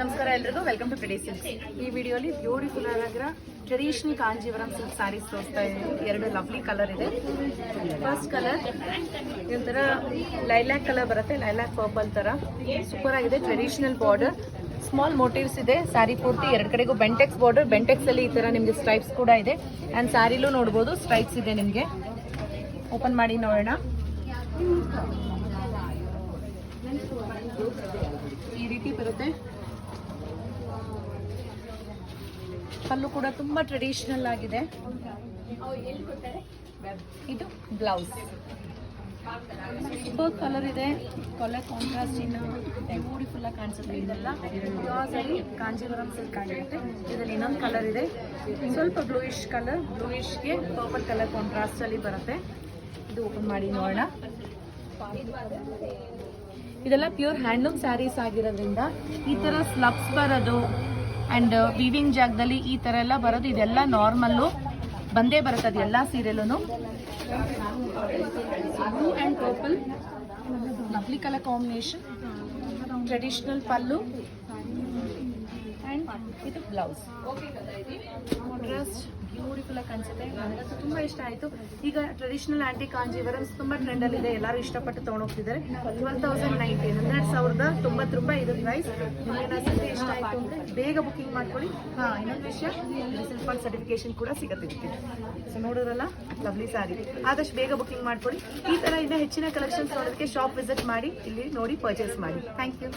ನಮಸ್ಕಾರ ಎಲ್ರಿಗೂ welcome to silks ಈ ವಿಡಿಯೋಲಿ ಬ್ಯೂಟಿಫುಲ್ ಆಗಿರೋ ಟ್ರೆಡಿಷನಲ್ ಕಾಂಜೀವರಂ ಸಿಲ್ಕ್ ಸ್ಯಾರೀಸ್ ತೋರಿಸ್ತಾ ಇದ್ದೀನಿ. ಎರಡು ಲವ್ಲಿ ಕಲರ್ ಇದೆ. ಫಸ್ಟ್ ಕಲರ್ ಇದೊಂಥರ ಲೈಲ್ಯಾಕ್ ಕಲರ್ ಬರುತ್ತೆ ಲೈಲ್ಯಾಕ್ ಪರ್ಪಲ್ ಥರ ಸೂಪರ್ ಆಗಿದೆ ಟ್ರೆಡಿಷನಲ್ ಬಾರ್ಡರ್ ಸ್ಮಾಲ್ ಮೋಟಿವ್ಸ್ ಇದೆ ಸ್ಯಾರಿ ಪೂರ್ತಿ ಎರಡು ಕಡೆಗೂ ಬೆಂಟೆಕ್ಸ್ ಬಾರ್ಡರ್ ಬೆಂಟೆಕ್ಸ್ ಅಲ್ಲಿ ಈ ಥರ ನಿಮಗೆ ಸ್ಟ್ರೈಪ್ಸ್ ಕೂಡ ಇದೆ. ಆ್ಯಂಡ್ ಸ್ಯಾರಿಲೂ ನೋಡ್ಬೋದು ಸ್ಟ್ರೈಪ್ಸ್ ಇದೆ ನಿಮಗೆ. ಓಪನ್ ಮಾಡಿ ನೋಡೋಣ. ಈ ರೀತಿ ಬರುತ್ತೆ. ಪಲ್ಲು ಕೂಡ ತುಂಬಾ ಟ್ರೆಡಿಷನಲ್ ಆಗಿದೆ. ಇದು ಬ್ಲೌಸ್ ಸೂಪರ್ ಕಲರ್ ಇದೆ. ಕಲರ್ ಕಾಂಟ್ರಾಸ್ಟ್ ಇನ್ನು ಬ್ಯೂಟಿಫುಲ್ ಆಗಿ ಕಾಣಿಸುತ್ತೆ. ಇದೆಲ್ಲ ಸರಿ ಕಾಂಜೀವರಂ ಸಿಲ್ಕ್ ಆಗಿರುತ್ತೆ. ಇದರಲ್ಲಿ ಇನ್ನೊಂದು ಕಲರ್ ಇದೆ. ಸ್ವಲ್ಪ ಬ್ಲೂಯಿಶ್ ಕಲರ್ ಬ್ಲೂಯಿಶ್ಗೆ ಪರ್ಪಲ್ ಕಲರ್ ಕಾಂಟ್ರಾಸ್ಟ್ ಅಲ್ಲಿ ಬರುತ್ತೆ. ಇದು ಓಪನ್ ಮಾಡಿ ನೋಡೋಣ. ಇದೆಲ್ಲ ಪ್ಯೂರ್ ಹ್ಯಾಂಡ್ಲೂಮ್ ಸ್ಯಾರೀಸ್ ಆಗಿರೋದ್ರಿಂದ ಈ ಥರ ಸ್ಲಬ್ಸ್ ಬರೋದು ಆ್ಯಂಡ್ ವಿವಿಂಗ್ ಜಾಗದಲ್ಲಿ ಈ ಥರ ಎಲ್ಲ ಬರೋದು ಇದೆಲ್ಲ ನಾರ್ಮಲ್ಲು ಬಂದೇ ಬರುತ್ತೆ ಅದು ಎಲ್ಲ ಸೀರೆಲೂ and purple lovely colour combination traditional pallu. ಇದು ಬ್ಲೌಸ್. ಡ್ರೆಸ್ ಬ್ಯೂಟಿಫುಲ್ ಆಗಿ ಕಾಣಿಸುತ್ತೆ. ನನಗಂತೂ ತುಂಬ ಇಷ್ಟ ಆಯಿತು. ಈಗ ಟ್ರೆಡಿಷನಲ್ ಆಂಟಿ ಕಾಂಜೀವರಮ್ಸ್ ತುಂಬ ಟ್ರೆಂಡಲ್ಲಿದೆ ಎಲ್ಲರೂ ಇಷ್ಟಪಟ್ಟು ತೊಗೊಂಡೋಗ್ತಿದ್ದಾರೆ. ಟ್ವೆಲ್ ತೌಸಂಡ್ ನೈನ್ಟೀನ್ ಹನ್ನೆರಡು ಸಾವಿರದ ತೊಂಬತ್ತು ರೂಪಾಯಿ ಇದು ಪ್ರೈಸ್ ನಿಮಗೆ ಇಷ್ಟ ಆಯಿತು ಅಂದರೆ ಬೇಗ ಬುಕಿಂಗ್ ಮಾಡ್ಕೊಳ್ಳಿ. ಹಾಂ, ಇನ್ನೊಂದು ವಿಷಯ ಸ್ವಲ್ಪ ಸರ್ಟಿಫಿಕೇಶನ್ ಕೂಡ ಸಿಗುತ್ತೆ ಸೊ ನೋಡೋರಲ್ಲ ಲವ್ಲಿ ಸಾರಿ ಆದಷ್ಟು ಬೇಗ ಬುಕಿಂಗ್ ಮಾಡ್ಕೊಳ್ಳಿ. ಈ ಥರ ಇನ್ನು ಹೆಚ್ಚಿನ ಕಲೆಕ್ಷನ್ಸ್ ನೋಡೋದಕ್ಕೆ ಶಾಪ್ ವಿಸಿಟ್ ಮಾಡಿ, ಇಲ್ಲಿ ನೋಡಿ ಪರ್ಚೇಸ್ ಮಾಡಿ. Thank you